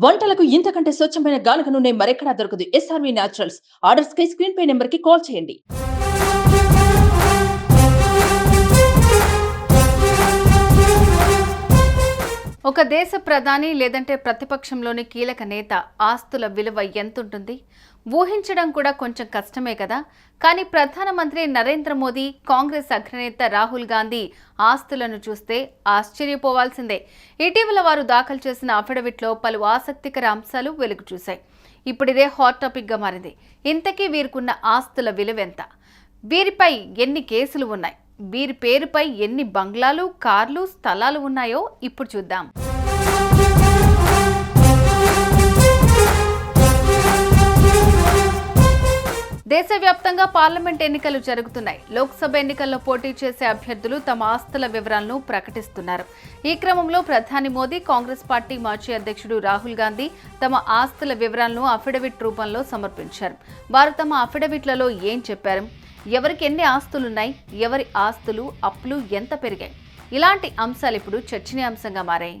వంటలకు ఇంతకంటే స్వచ్ఛమైన గానుక నూనె మరెక్కడా దొరకదు. SRV naturals. ఆర్డర్స్ కై స్క్రీన్ పే నెంబర్కి కాల్ చేయండి. ఒక దేశ ప్రధాని లేదంటే ప్రతిపక్షంలోని కీలక నేత ఆస్తుల విలువ ఎంతుంటుంది? ఊహించడం కూడా కొంచెం కష్టమే కదా. కానీ ప్రధానమంత్రి నరేంద్ర మోదీ కాంగ్రెస్ అగ్రనేత రాహుల్ గాంధీ ఆస్తులను చూస్తే ఆశ్చర్యపోవాల్సిందే. ఇటీవల వారు దాఖలు చేసిన అఫిడవిట్లో పలు ఆసక్తికర అంశాలు వెలుగు చూశాయి. ఇప్పుడిదే హాట్ టాపిక్గా మారింది. ఇంతకీ వీరికున్న ఆస్తుల విలువ ఎంత వీరిపై ఎన్ని కేసులు ఉన్నాయి? వీరి పేరుపై ఎన్ని బంగ్లాలు కార్లు స్థలాలు ఉన్నాయో ఇప్పుడు చూద్దాం. దేశవ్యాప్తంగా పార్లమెంట్ ఎన్నికలు జరుగుతున్నాయి. లోక్సభ ఎన్నికల్లో పోటీ చేసే అభ్యర్థులు తమ ఆస్తుల వివరాలను ప్రకటిస్తున్నారు. ఈ క్రమంలో ప్రధాని మోదీ కాంగ్రెస్ పార్టీ మాజీ అధ్యక్షుడు రాహుల్ గాంధీ తమ ఆస్తుల వివరాలను అఫిడవిట్ రూపంలో సమర్పించారు. వారు తమ అఫిడవిట్లలో ఏం చెప్పారు? ఎవరికి ఎన్ని ఆస్తులున్నాయి? ఎవరి ఆస్తులు అప్పులు ఎంత పెరిగాయి? ఇలాంటి అంశాలు ఇప్పుడు చర్చనీయాంశంగా మారాయి.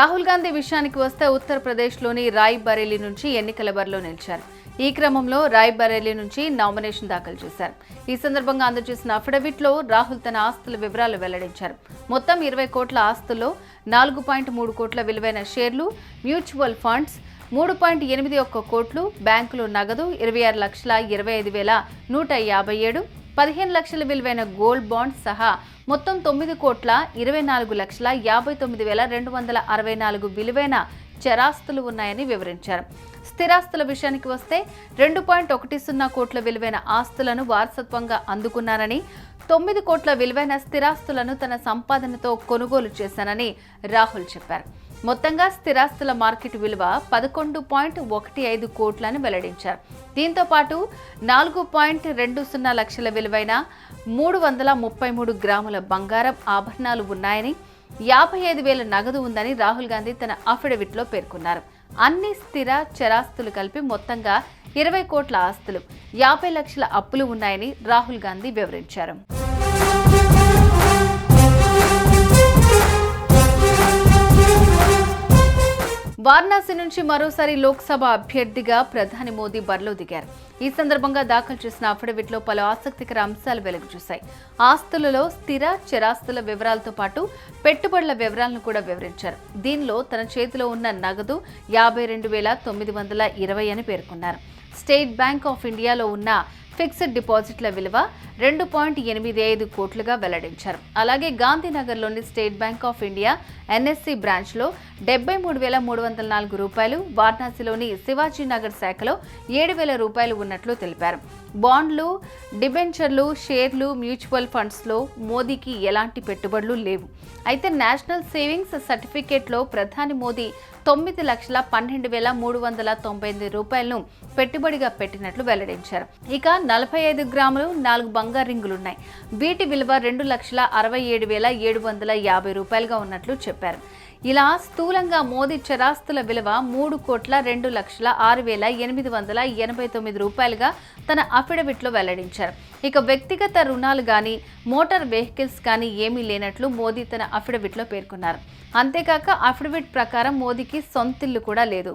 రాహుల్ గాంధీ విషయానికి వస్తే ఉత్తరప్రదేశ్లోని రాయ్ బరేలీ నుంచి ఎన్నికల బరిలో నిలిచారు. ఈ క్రమంలో రాయ్ బరేలీ నుంచి నామినేషన్ దాఖలు చేశారు. ఈ సందర్భంగా అందజేసిన అఫిడవిట్లో రాహుల్ తన ఆస్తుల వివరాలు వెల్లడించారు. మొత్తం ఇరవై కోట్ల ఆస్తుల్లో నాలుగు పాయింట్ మూడు కోట్ల విలువైన షేర్లు మ్యూచువల్ ఫండ్స్ మూడు పాయింట్ ఎనిమిది ఒక్క కోట్లు బ్యాంకులు నగదు ఇరవై ఆరు లక్షల ఇరవై ఐదు వేల నూట యాభై ఏడు పదిహేను లక్షల విలువైన గోల్డ్ బాండ్ సహా మొత్తం తొమ్మిది కోట్ల ఇరవై నాలుగు లక్షల యాభై తొమ్మిది వేల రెండు వందల అరవై నాలుగు విలువైన చరాస్తులు ఉన్నాయని వివరించారు. స్థిరాస్తుల విషయానికి వస్తే రెండు పాయింట్ ఒకటి సున్నా కోట్ల విలువైన ఆస్తులను వారసత్వంగా అందుకున్నానని తొమ్మిది కోట్ల విలువైన స్థిరాస్తులను తన సంపాదనతో కొనుగోలు చేశానని రాహుల్ చెప్పారు. మొత్తంగా స్థిరాస్తుల మార్కెట్ విలువ పదకొండు పాయింట్ ఒకటి ఐదు కోట్లని వెల్లడించారు. దీంతో పాటు నాలుగు పాయింట్ రెండు సున్నా లక్షల విలువైన మూడు వందల ముప్పై మూడు గ్రాముల బంగారం ఆభరణాలు ఉన్నాయని యాభై ఐదు వేల నగదు ఉందని రాహుల్ గాంధీ తన అఫిడవిట్లో పేర్కొన్నారు. అన్ని స్థిర చరాస్తులు కలిపి మొత్తంగా ఇరవై కోట్ల ఆస్తులు యాభై లక్షల అప్పులు ఉన్నాయని రాహుల్ గాంధీ వివరించారు. వారణాసి నుంచి మరోసారి లోక్సభ అభ్యర్థిగా ప్రధాని మోదీ బరిలో దిగారు. ఈ సందర్భంగా దాఖలు చేసిన అఫిడవిట్లో పలు ఆసక్తికర అంశాలు వెలుగు చూశాయి ఆస్తులలో స్థిర చరాస్తుల వివరాలతో పాటు పెట్టుబడుల వివరాలను కూడా వివరించారు. దీనిలో తన చేతిలో ఉన్న నగదు యాభై రెండు వేల తొమ్మిది వందల ఇరవై అని పేర్కొన్నారు. స్టేట్ బ్యాంక్ ఆఫ్ ఇండియాలో ఉన్న ఫిక్స్డ్ డిపాజిట్ల విలువ రెండు పాయింట్ ఎనిమిది ఐదు కోట్లుగా వెల్లడించారు. అలాగే గాంధీనగర్లోని State Bank of India NSC బ్రాంచ్లో డెబ్బై మూడు వేల మూడు వందల నాలుగు రూపాయలు వారణాసిలోని శివాజీనగర్ శాఖలో ఏడు వేల రూపాయలు ఉన్నట్లు తెలిపారు. బాండ్లు డిబెంచర్లు షేర్లు మ్యూచువల్ ఫండ్స్లో మోదీకి ఎలాంటి పెట్టుబడులు లేవు. అయితే నేషనల్ సేవింగ్స్ సర్టిఫికేట్లో ప్రధాని మోదీ తొమ్మిది లక్షల పన్నెండు వేల మూడు వందల తొంభై ఎనిమిది రూపాయలను పెట్టుబడిగా పెట్టినట్లు వెల్లడించారు. ఇక నలభై ఐదు గ్రాములు నాలుగు బంగారు రింగులున్నాయి. వీటి విలువ రెండు లక్షల అరవై ఏడు వేల ఏడు వందల యాభై రూపాయలుగా ఉన్నట్లు చెప్పారు. ఇలా స్థూలంగా మోదీ చరాస్తుల విలువ మూడు కోట్ల రెండు లక్షల ఆరు వేల ఎనిమిది వందల ఎనభై తొమ్మిది రూపాయలుగా తన అఫిడవిట్లో వెల్లడించారు. ఇక వ్యక్తిగత రుణాలు కానీ మోటార్ వెహికల్స్ కానీ ఏమీ లేనట్లు మోదీ తన అఫిడవిట్లో పేర్కొన్నారు. అంతేకాక అఫిడవిట్ ప్రకారం మోదీకి సొంతిల్లు కూడా లేదు.